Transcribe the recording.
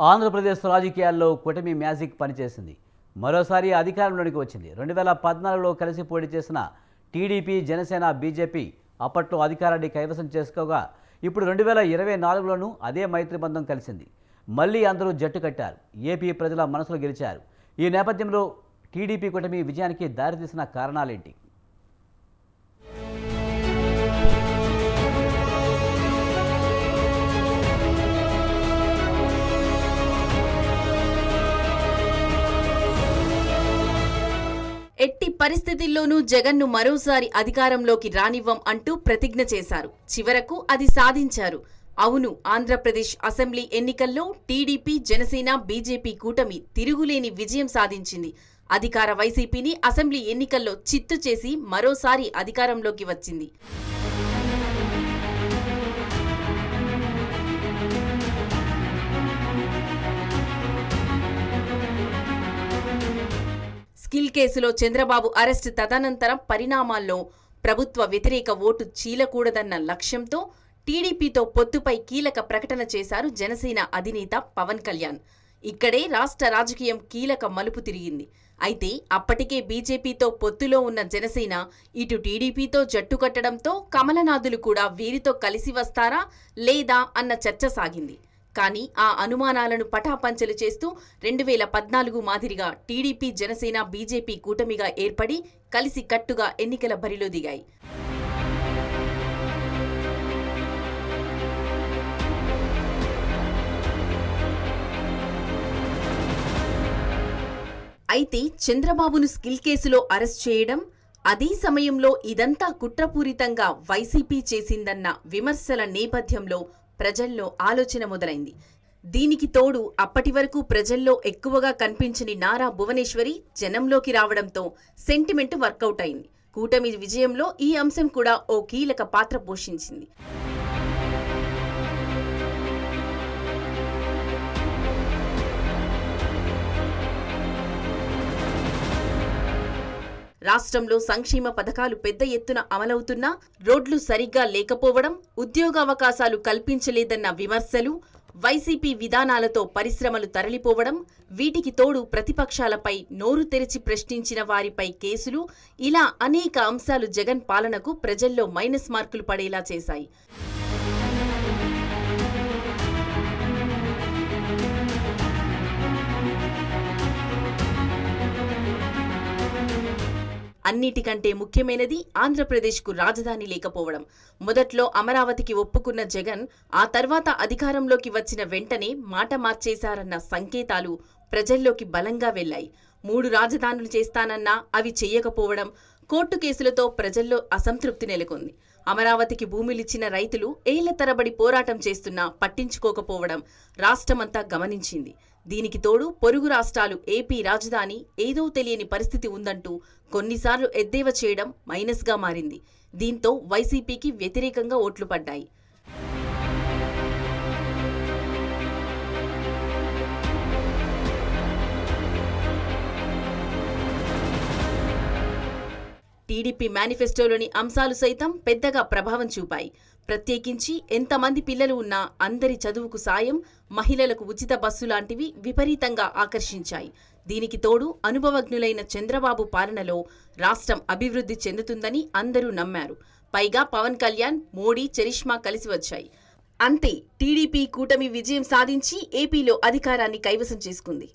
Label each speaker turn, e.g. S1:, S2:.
S1: ఆంధ్రప్రదేశ్ రాజకీయాల్లో కూటమి మ్యాజిక్ పనిచేసింది. మరోసారి అధికారంలోనికి వచ్చింది. రెండు వేల పద్నాలుగులో కలిసి పోటీ చేసిన టీడీపీ జనసేన బీజేపీ అప్పట్లో అధికారాన్ని కైవసం చేసుకోగా ఇప్పుడు రెండు వేల ఇరవై నాలుగులోనూ అదే మైత్రి బంధం కలిసింది. మళ్ళీ అందరూ జట్టు కట్టారు. ఏపీ ప్రజల మనసులు గెలిచారు. ఈ నేపథ్యంలో టీడీపీ కూటమి విజయానికి దారితీసిన కారణాలేంటి?
S2: పరిస్థితుల్లోనూ జగన్ను మరోసారి అధికారంలోకి రానివ్వం అంటూ ప్రతిజ్ఞ చేశారు. చివరకు అది సాధించారు. అవును ఆంధ్రప్రదేశ్ అసెంబ్లీ ఎన్నికల్లో టీడీపీ జనసేన బీజేపీ కూటమి తిరుగులేని విజయం సాధించింది. అధికార వైసీపీని అసెంబ్లీ ఎన్నికల్లో చిత్తు చేసి మరోసారి అధికారంలోకి వచ్చింది. స్కిల్ కేసులో చంద్రబాబు అరెస్టు తదనంతరం పరిణామాల్లో ప్రభుత్వ వ్యతిరేక ఓటు చీలకూడదన్న లక్ష్యంతో టీడీపీతో పొత్తుపై కీలక ప్రకటన చేశారు జనసేన అధినేత పవన్ కళ్యాణ్. ఇక్కడే రాష్ట్ర రాజకీయం కీలక మలుపు తిరిగింది. అయితే అప్పటికే బీజేపీతో పొత్తులో ఉన్న జనసేన ఇటు టీడీపీతో జట్టు కట్టడంతో కమలనాథులు కూడా వీరితో కలిసి వస్తారా లేదా అన్న చర్చ సాగింది. కానీ ఆ అనుమానాలను పటాపంచలు చేస్తూ రెండు వేల పద్నాలుగు మాదిరిగా టీడీపీ జనసేన బీజేపీ కూటమిగా ఏర్పడి కలిసి కట్టుగా ఎన్నికల బరిలో దిగాయి. అయితే చంద్రబాబును స్కిల్ కేసులో అరెస్ట్ చేయడం అదే సమయంలో ఇదంతా కుట్రపూరితంగా వైసీపీ చేసిందన్న విమర్శల నేపథ్యంలో ప్రజల్లో ఆలోచన మొదలైంది. దీనికి తోడు అప్పటి వరకు ప్రజల్లో ఎక్కువగా కనిపించని నారా భువనేశ్వరి జనంలోకి రావడంతో సెంటిమెంట్ వర్కౌట్ అయింది. కూటమి విజయంలో ఈ అంశం కూడా ఓ కీలక పాత్ర పోషించింది. రాష్ట్రంలో సంక్షేమ పథకాలు పెద్ద ఎత్తున అమలవుతున్నా రోడ్లు సరిగ్గా లేకపోవడం ఉద్యోగావకాశాలు కల్పించలేదన్న విమర్శలు వైసీపీ విధానాలతో పరిశ్రమలు తరలిపోవడం వీటికి తోడు ప్రతిపక్షాలపై నోరు తెరిచి ప్రశ్నించిన వారిపై కేసులు ఇలా అనేక అంశాలు జగన్ పాలనకు ప్రజల్లో మైనస్ మార్కులు పడేలా చేశాయి. అన్నిటికంటే ముఖ్యమైనది ఆంధ్రప్రదేశ్కు రాజధాని లేకపోవడం. మొదట్లో అమరావతికి ఒప్పుకున్న జగన్ ఆ తర్వాత అధికారంలోకి వచ్చిన వెంటనే మాట మార్చేశారన్న సంకేతాలు ప్రజల్లోకి బలంగా వెళ్ళాయి మూడు రాజధానులు చేస్తానన్నా అవి చేయకపోవడం కోర్టు కేసులతో ప్రజల్లో అసంతృప్తి నెలకొంది. అమరావతికి భూమిలిచ్చిన రైతులు ఏళ్ళ తరబడి పోరాటం చేస్తున్నా పట్టించుకోకపోవడం రాష్ట్రమంతా గమనించింది. దీనికి తోడు పొరుగు రాష్ట్రాలు ఏపీ రాజధాని ఏదో తెలియని పరిస్థితి ఉందంటూ కొన్నిసార్లు ఎద్దేవా చేయడం మైనస్గా మారింది. దీంతో వైసీపీకి వ్యతిరేకంగా ఓట్లు పడ్డాయి. టీడీపీ మేనిఫెస్టోలోని అంశాలు సైతం పెద్దగా ప్రభావం చూపాయి. ప్రత్యేకించి ఎంతమంది పిల్లలు ఉన్నా అందరి చదువుకు సాయం మహిళలకు ఉచిత బస్సు లాంటివి విపరీతంగా ఆకర్షించాయి. దీనికి తోడు అనుభవజ్ఞులైన చంద్రబాబు పాలనలో రాష్ట్రం అభివృద్ధి చెందుతుందని అందరూ నమ్మారు. పైగా పవన్ కళ్యాణ్ మోడీ చరిష్మా కలిసి వచ్చాయి. అంతే టీడీపీ కూటమి విజయం సాధించి ఏపీలో అధికారాన్ని కైవసం చేసుకుంది.